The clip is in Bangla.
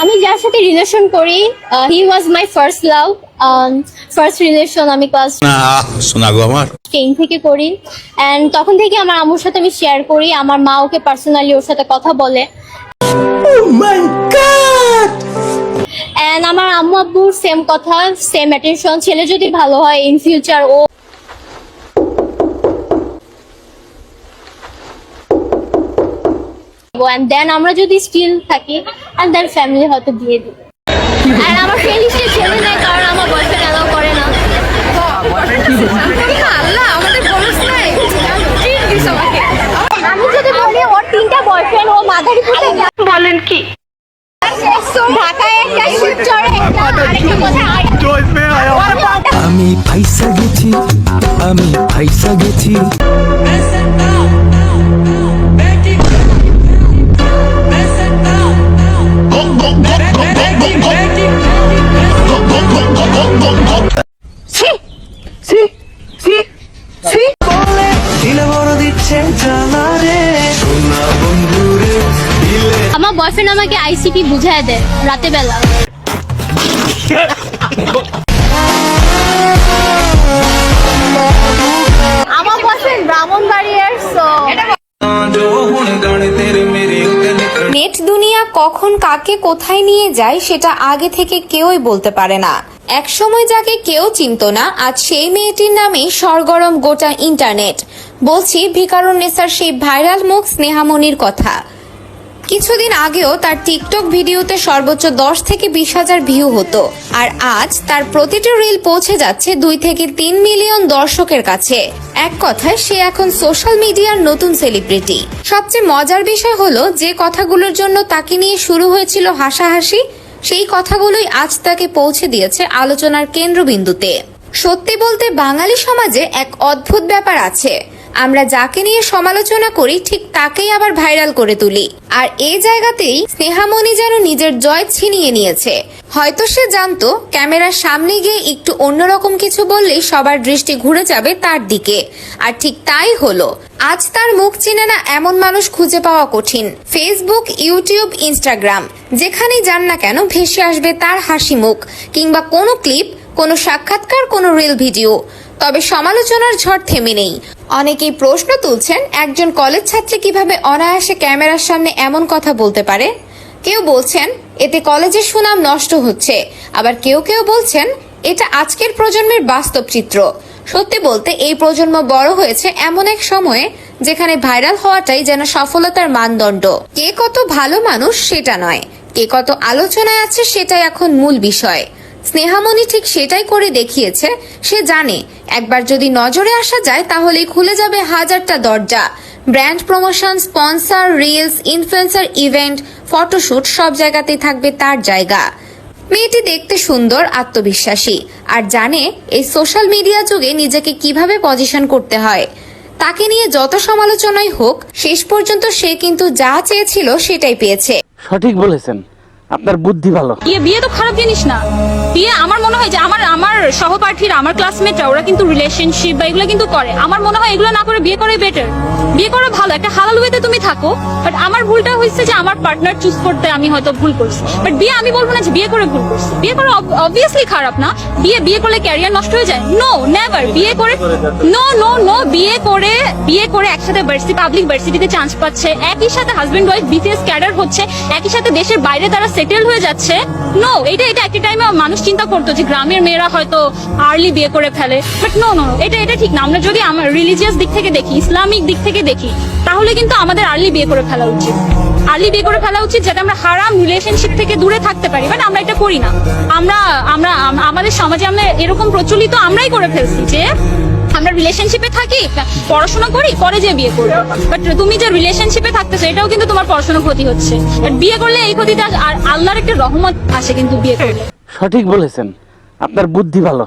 আমি যার সাথে রিলেশন করি he was my first love first relation আমি ক্লাস না শোনা গো আমার। টেন থেকে করি। অ্যান্ড তখন থেকে আমার আম্মুর সাথে আমি শেয়ার করি আমার মা ওকে পার্সোনালি ওর সাথে কথা বলে। অ্যান্ড আমার আম্মু আব্বুর সেম কথা সেম অ্যাটেনশন ছেলে যদি ভালো হয় ইন ফিউচার ও অ্যান্ড দেন আমরা যদি স্টিল থাকি অ্যান্ড দেন ফ্যামিলি হয়তো দিয়ে দিবে। আর আমার ফ্রেন্ড হিসেবে ছেলে নেই কারণ আমার বয়ফ্রেন্ড অ্যালাউ করে না। আল্লাহ আমাদের নাই আমি যদি বলি ওর তিনটা বয়ফ্রেন্ড ও মাদারীপুরে বলেন কি? ঢাকায় একটা শিবচরে একটা আরেকটা কোথায়? আমি ফাইসা গেছি আমি ফাইসা গেছি। বয়ফ্রেন্ড আমাকে আইসিপি বুঝায় দেয় রাতে বেলা। নেট দুনিয়া কখন কাকে কোথায় নিয়ে যায় সেটা আগে থেকে কেউই বলতে পারে না। এক সময় যাকে কেউ চিনত না, আজ সেই মেয়েটির নামে সরগরম গোটা ইন্টারনেট। বলছি ভিকারুন নেসার সেই ভাইরাল মুখ স্নেহামণির কথা। কিছুদিন আগেও তার টিকটক ভিডিওতে সর্বোচ্চ দশ থেকে বিশ হাজার ভিউ হতো। আর আজ তার প্রতিটি রিল পৌঁছে যাচ্ছে দুই থেকে তিন মিলিয়ন দর্শকের কাছে। এক কথায়, সে এখন সোশ্যাল মিডিয়ার নতুন সেলিব্রিটি। সবচেয়ে মজার বিষয় হলো, যে কথাগুলোর জন্য তাকে নিয়ে শুরু হয়েছিল হাসাহাসি, সেই কথাগুলোই আজ তাকে পৌঁছে দিয়েছে আলোচনার কেন্দ্রবিন্দুতে। সত্যি বলতে, বাঙালি সমাজে এক অদ্ভুত ব্যাপার আছে। আমরা যাকে নিয়ে সমালোচনা করি, ঠিক তাকেই আবার ভাইরাল করে তুলি। আর এই জায়গাতেই স্নেহামণি যেন নিজের জয় ছিনিয়ে নিয়েছে। হয়তো সে জানতো, ক্যামেরার সামনে গিয়ে একটু অন্যরকম কিছু বললেই সবার দৃষ্টি ঘুরে যাবে তার দিকে। আর ঠিক তাই হলো। আজ তার মুখ চিনে না এমন মানুষ খুঁজে পাওয়া কঠিন। ফেসবুক ইউটিউব ইনস্টাগ্রাম যেখানেই যান না কেন ভেসে আসবে তার হাসি মুখ, কিংবা কোনো ক্লিপ, কোনো সাক্ষাৎকার, কোনো রিল ভিডিও তবে সমালোচনার ঝড় থেমে নেই। অনেকেই প্রশ্ন তুলছেন, একজন কলেজ ছাত্রী কীভাবে অনায়াসে ক্যামেরার সামনে এমন কথা বলতে পারে? কেউ বলছেন, এতে কলেজের সুনাম নষ্ট হচ্ছে। আবার কেউ কেউ বলছেন, এটা আজকের প্রজন্মের বাস্তব চিত্র। সত্যি বলতে, এই প্রজন্ম বড় হয়েছে এমন এক সময়ে যেখানে ভাইরাল হওয়াটাই যেন সফলতার মানদণ্ড। কে কত ভালো মানুষ সেটা নয়। কে কত আলোচনায় আছে সেটাই এখন মূল বিষয়। স্নেহামণি ঠিক সেটাই করে দেখিয়েছে। সে জানে, একবার যদি নজরে আসা যায় তাহলে খুলে যাবে হাজারটা দরজা। Brand promotion, sponsor, reels, influencer event, photoshoot, সব জায়গাতেই থাকবে তার জায়গা। মেয়েটি দেখতে সুন্দর, আত্মবিশ্বাসী, আর জানে এই সোশ্যাল মিডিয়া যুগে নিজেকে কীভাবে পজিশন করতে হয়। তাকে নিয়ে যত সমালোচনাই হোক, শেষ পর্যন্ত সে কিন্তু যা চেয়েছিল সেটাই পেয়েছে। সঠিক বলেছেন। আপনার বুদ্ধি ভালো। বিয়ে বিয়ে তো খারাপ জিনিস না। বিয়ে আমার মনে হয় যে আমার আমার সহপাঠীরা, আমার ক্লাসমেটরা ওরা কিন্তু রিলেশনশিপ বা এগুলো কিন্তু করে। আমার মনে হয় এগুলো না করে বিয়ে করে বেটার বিয়ে করা ভালো। একটা হালাল ওয়েতে তুমি থাকো বাট আমার ভুলটা হয়েছে যে আমার পার্টনার চুজ করতে আমি হয়তো ভুল করছি। বাট বিয়ে আমি বলব না যে বিয়ে করে ভুল করছি। বিয়ে করা অবভিয়াসলি খারাপ না। বিয়ে বিয়ে করলে ক্যারিয়ার নষ্ট হয়ে যায়? নো নেভার বিয়ে করে নো নো নো বিয়ে করে বিয়ে করে একসাথে ভার্সিটি পাবলিক ভার্সিটিতে চান্স পাচ্ছে। একই সাথে হাজবেন্ড ওয়াইফ বিসিএস ক্যাডার হচ্ছে। একই সাথে দেশের বাইরে তারা সেটেল হয়ে যাচ্ছে। নো এটা এটা একটা টাইমে মানুষ চিন্তা করতো যে গ্রামের মেয়েরা হয়তো আর্লি বিয়ে করে ফেলে। বাট নো নো এটা এটা ঠিক না। আমরা যদি আমার রিলিজিয়াস দিক থেকে দেখি ইসলামিক দিক থেকে দেখি, তাহলে কিন্তু আমাদের আর্লি বিয়ে করে ফেলা উচিত। আর্লি বিয়ে করে ফেলা উচিত যাতে আমরা হারাম রিলেশনশিপ থেকে দূরে থাকতে পারি। বাট আমরা এটা করি না। আমরা আমরা আমাদের সমাজে আমরা এরকম প্রচলিত আমরাই করে ফেলছি যে আমরা রিলেশনশিপে থাকি, পড়াশোনা করি, পরে যে বিয়ে করব। বাট তুমি যে রিলেশনশিপে থাকতেছো, এটাও কিন্তু তোমার পড়াশোনা ক্ষতি হচ্ছে। বাট বিয়ে করলে এই ক্ষতিটা আর আল্লাহর একটা রহমত আসে কিন্তু বিয়ে করলে। সঠিক বলেছেন। আপনার বুদ্ধি ভালো।